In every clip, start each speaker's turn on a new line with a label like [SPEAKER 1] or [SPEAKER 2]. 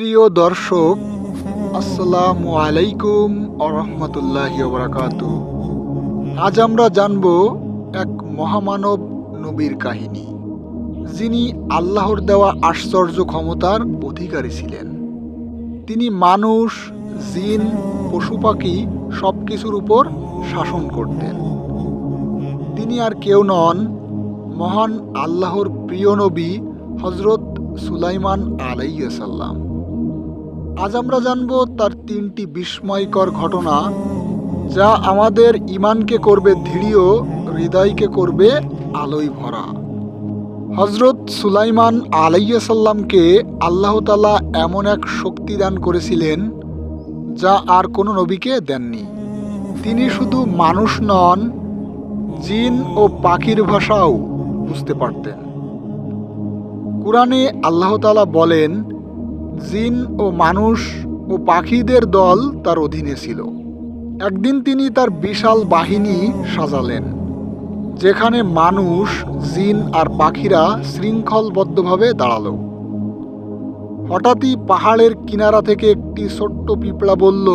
[SPEAKER 1] প্রিয় দর্শক, আসসালামু আলাইকুম আরহামতুল্লাহ বারাকাতু আজ আমরা জানব এক মহামানব নবীর কাহিনী। যিনি আল্লাহর দেওয়া আশ্চর্য ক্ষমতার অধিকারী ছিলেন। তিনি মানুষ, জিন, পশু পাখি সব কিছুর উপর শাসন করতেন। তিনি আর কেউ নন, মহান আল্লাহর প্রিয় নবী হজরত সুলাইমান আলাইসাল্লাম আজ আমরা জানব তার তিনটি বিস্ময়কর ঘটনা, যা আমাদের ইমানকে করবে দৃঢ় হৃদয়কে করবে আলোয় ভরা। হজরত সুলাইমান আলাইসাল্লামকে আল্লাহ তালা এমন এক শক্তি দান করেছিলেন, যা আর কোনো নবীকে দেননি। তিনি শুধু মানুষ নন, জিন ও পাখির ভাষাও বুঝতে পারতেন। কোরআনে আল্লাহতালা বলেন জিন ও মানুষ ও পাখিদের দল তার অধীনে ছিল। একদিন তিনি তার বিশাল বাহিনী সাজালেন, যেখানে মানুষ, জিন আর পাখিরা শৃঙ্খলবদ্ধভাবে দাঁড়াল। হঠাৎই পাহাড়ের কিনারা থেকে একটি ছোট্ট পিঁপড়া বলল,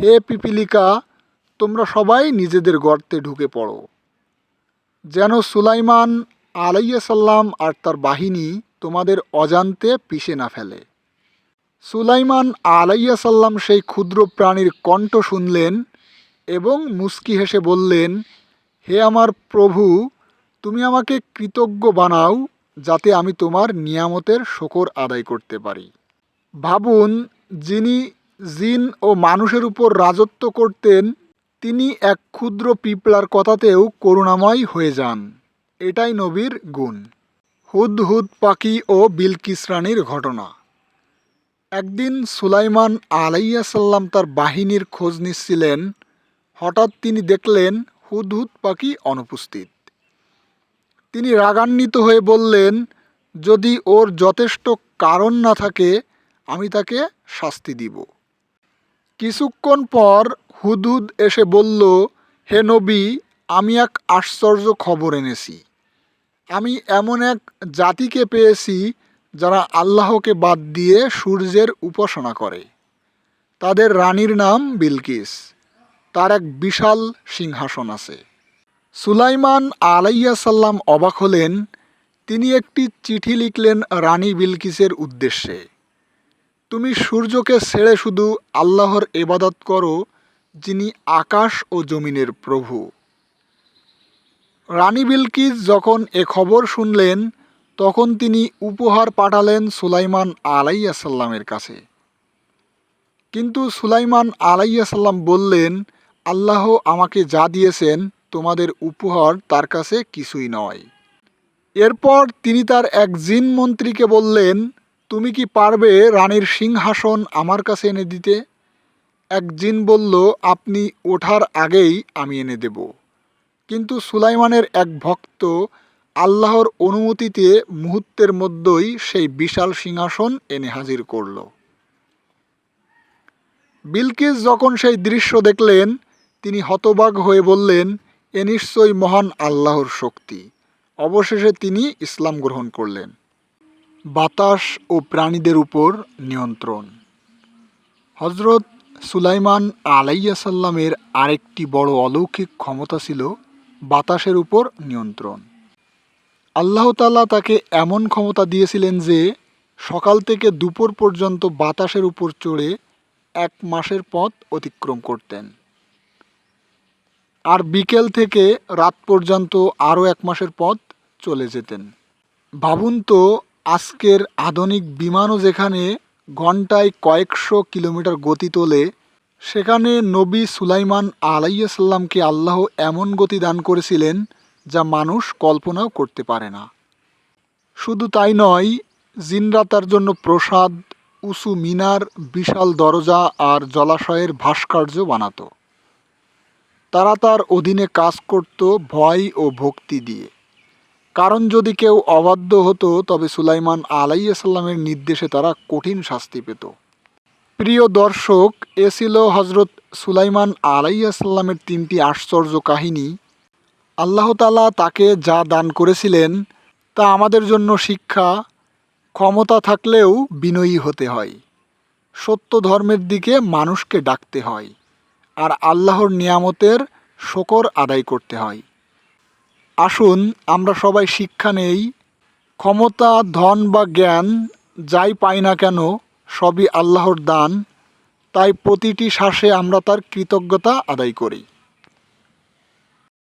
[SPEAKER 1] হে পিপিলিকা, তোমরা সবাই নিজেদের গর্তে ঢুকে পড়ো। যেন সুলাইমান আলাইসাল্লাম আর তার বাহিনী তোমাদের অজান্তে পিষে না ফেলে। সুলাইমান আলাইসাল্লাম সেই ক্ষুদ্র প্রাণীর কণ্ঠ শুনলেন এবং মুস্কি হেসে বললেন, হে আমার প্রভু, তুমি আমাকে কৃতজ্ঞ বানাও যাতে আমি তোমার নিয়ামতের শকর আদায় করতে পারি। ভাবুন, যিনি জিন ও মানুষের উপর রাজত্ব করতেন, তিনি এক ক্ষুদ্র পিঁপড়ার কথাতেও করুণাময় হয়ে যান। এটাই নবীর গুণ। হুদ হুদ পাখি ও বিলকিস রানীর ঘটনা। একদিন সুলাইমান আলাইয়াসাল্লাম তার বাহিনীর খোঁজ নিচ্ছিলেন। হঠাৎ তিনি দেখলেন হুদহুদ পাখি অনুপস্থিত। তিনি রাগান্বিত হয়ে বললেন, যদি ওর যথেষ্ট কারণ না থাকে, আমি তাকে শাস্তি দিব। কিছুক্ষণ পর হুদহুদ এসে বলল, হে নবী, আমি এক আশ্চর্য খবর এনেছি। আমি এমন এক জাতিকে পেয়েছি যারা আল্লাহকে বাদ দিয়ে সূর্যের উপাসনা করে। তাদের রানীর নাম বিলকিস। তার এক বিশাল সিংহাসন আছে। সুলাইমান আলাইয়া সাল্লাম অবাক হলেন, তিনি একটি চিঠি লিখলেন রানী বিলকিসের উদ্দেশ্যে। তুমি সূর্যকে ছেড়ে শুধু আল্লাহর এবাদত করো, যিনি আকাশ ও জমিনের প্রভু। রানী বিলকিস যখন এ খবর শুনলেন তখন তিনি উপহার পাঠালেন সুলাইমান আলাইয়াসাল্লামের কাছে। কিন্তু সুলাইমান আলাইয়াসাল্লাম বললেন, আল্লাহ আমাকে যা দিয়েছেন, তোমাদের উপহার তার কাছে কিছুই নয়। এরপর তিনি তার এক জিন মন্ত্রীকে বললেন, তুমি কি পারবে রানীর সিংহাসন আমার কাছে এনে দিতে? এক জিন বলল, আপনি ওঠার আগেই আমি এনে দেব। কিন্তু সুলাইমানের এক ভক্ত আল্লাহর অনুমতিতে মুহূর্তের মধ্যেই সেই বিশাল সিংহাসন এনে হাজির করল। বিলকিস যখন সেই দৃশ্য দেখলেন, তিনি হতবাক হয়ে বললেন, এ নিশ্চয়ই মহান আল্লাহর শক্তি। অবশেষে তিনি ইসলাম গ্রহণ করলেন। বাতাস ও প্রাণীদের উপর নিয়ন্ত্রণ। হজরত সুলাইমান আলাইয়াসাল্লামের আরেকটি বড় অলৌকিক ক্ষমতা ছিল বাতাসের উপর নিয়ন্ত্রণ। আল্লাহ তাকে এমন ক্ষমতা দিয়েছিলেন যে সকাল থেকে দুপুর পর্যন্ত বাতাসের উপর চড়ে এক মাসের পথ অতিক্রম করতেন। আর বিকেল থেকে রাত পর্যন্ত আরও এক মাসের পথ চলে যেতেন। ভাবুন তো, আজকের আধুনিক বিমানও যেখানে ঘন্টায় কয়েকশো কিলোমিটার গতি তোলে, সেখানে নবী সুলাইমান আলাইসাল্লামকে আল্লাহ এমন গতি দান করেছিলেন যা মানুষ কল্পনাও করতে পারে না। শুধু তাই নয়, জিনরা তার জন্য প্রসাদ, উঁচু মিনার, বিশাল দরজা আর জলাশয়ের ভাস্কর্য বানাতো। তারা তার অধীনে কাজ করত ভয় ও ভক্তি দিয়ে। কারণ যদি কেউ অবাধ্য হতো, তবে সুলাইমান আলাইসাল্লামের নির্দেশে তারা কঠিন শাস্তি পেত। প্রিয় দর্শক, এ ছিল হজরত সুলাইমান আলাইসাল্লামের তিনটি আশ্চর্য কাহিনী। আল্লাহ তালা তাকে যা দান করেছিলেন, তা আমাদের জন্য শিক্ষা, ক্ষমতা থাকলেও বিনয়ী হতে হয়। সত্য ধর্মের দিকে মানুষকে ডাকতে হয় আর আল্লাহর নিয়ামতের শকর আদায় করতে হয়। আসুন আমরা সবাই শিক্ষা নেই, ক্ষমতা, ধন বা জ্ঞান যাই পাই না কেন, সবই আল্লাহর দান, তাই প্রতিটি শ্বাসে আমরা তার কৃতজ্ঞতা আদায় করি।